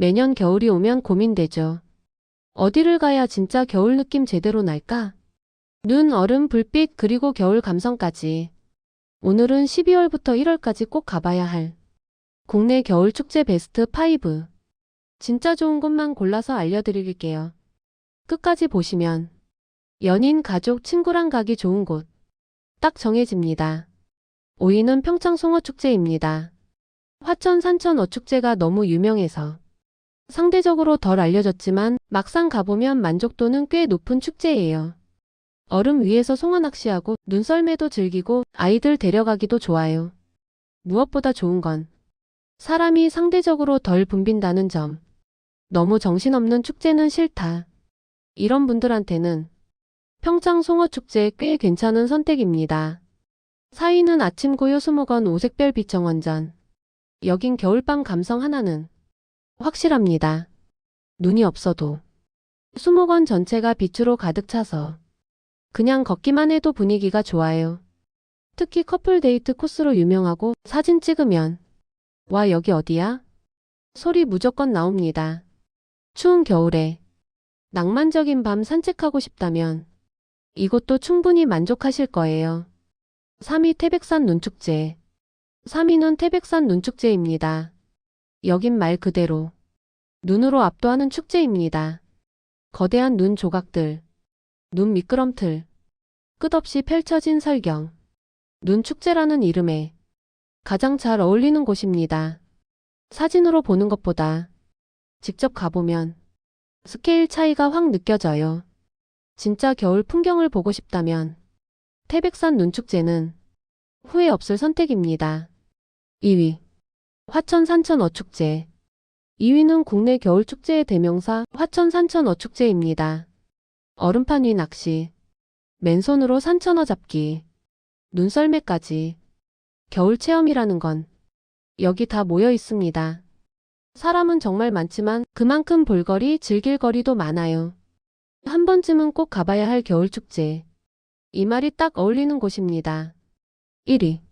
매년 겨울이 오면 고민되죠. 어디를 가야 진짜 겨울 느낌 제대로 날까? 눈, 얼음, 불빛, 그리고 겨울 감성까지. 오늘은 12월부터 1월까지 꼭 가봐야 할 국내 겨울 축제 베스트 5. 진짜 좋은 곳만 골라서 알려드릴게요. 끝까지 보시면 연인, 가족, 친구랑 가기 좋은 곳 딱 정해집니다. 5위는 평창 송어축제입니다. 화천 산천 어축제가 너무 유명해서 상대적으로 덜 알려졌지만 막상 가보면 만족도는 꽤 높은 축제예요. 얼음 위에서 송어 낚시하고 눈썰매도 즐기고 아이들 데려가기도 좋아요. 무엇보다 좋은 건 사람이 상대적으로 덜 붐빈다는 점. 너무 정신없는 축제는 싫다. 이런 분들한테는 평창 송어축제 꽤 괜찮은 선택입니다. 4위는 아침 고요 수목원 오색별 빛정원전. 여긴 겨울밤 감성 하나는 확실합니다. 눈이 없어도 수목원 전체가 빛으로 가득 차서 그냥 걷기만 해도 분위기가 좋아요. 특히 커플 데이트 코스로 유명하고 사진 찍으면 와 여기 어디야? 소리 무조건 나옵니다. 추운 겨울에 낭만적인 밤 산책하고 싶다면 이곳도 충분히 만족하실 거예요. 3위 태백산 눈축제 3위는 태백산 눈축제입니다. 여긴 말 그대로 눈으로 압도하는 축제입니다. 거대한 눈 조각들, 눈 미끄럼틀, 끝없이 펼쳐진 설경, 눈 축제라는 이름에 가장 잘 어울리는 곳입니다. 사진으로 보는 것보다 직접 가보면 스케일 차이가 확 느껴져요. 진짜 겨울 풍경을 보고 싶다면 태백산 눈축제는 후회 없을 선택입니다. 2위 화천 산천 어축제 2위는 국내 겨울 축제의 대명사 화천 산천 어축제입니다. 얼음판 위 낚시, 맨손으로 산천어 잡기, 눈썰매까지 겨울 체험이라는 건 여기 다 모여 있습니다. 사람은 정말 많지만 그만큼 볼거리, 즐길 거리도 많아요. 한 번쯤은 꼭 가봐야 할 겨울축제. 이 말이 딱 어울리는 곳입니다. 1위.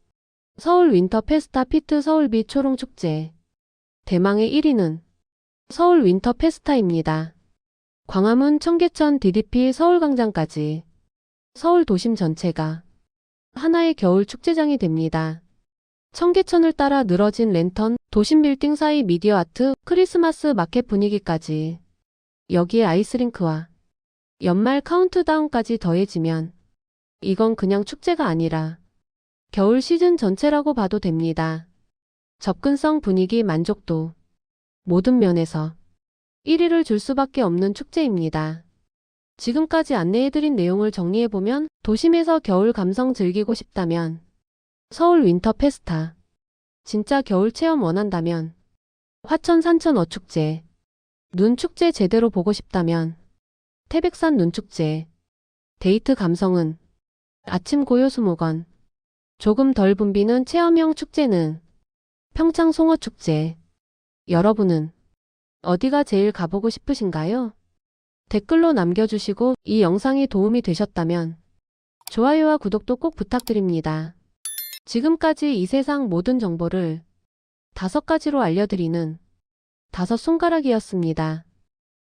서울 윈터 페스타 피트 서울빛 초롱축제. 대망의 1위는 서울 윈터 페스타입니다. 광화문 청계천 DDP 서울광장까지 서울 도심 전체가 하나의 겨울 축제장이 됩니다. 청계천을 따라 늘어진 랜턴, 도심 빌딩 사이 미디어 아트, 크리스마스 마켓 분위기까지 여기에 아이스링크와 연말 카운트다운까지 더해지면 이건 그냥 축제가 아니라 겨울 시즌 전체라고 봐도 됩니다. 접근성, 분위기, 만족도 모든 면에서 1위를 줄 수밖에 없는 축제입니다. 지금까지 안내해드린 내용을 정리해보면 도심에서 겨울 감성 즐기고 싶다면 서울 윈터 페스타 진짜 겨울 체험 원한다면 화천 산천 어축제 눈 축제 제대로 보고 싶다면 태백산 눈축제 데이트 감성은 아침 고요 수목원 조금 덜 붐비는 체험형 축제는 평창 송어축제 여러분은 어디가 제일 가보고 싶으신가요? 댓글로 남겨주시고 이 영상이 도움이 되셨다면 좋아요와 구독도 꼭 부탁드립니다. 지금까지 이 세상 모든 정보를 다섯 가지로 알려드리는 다섯 손가락이었습니다.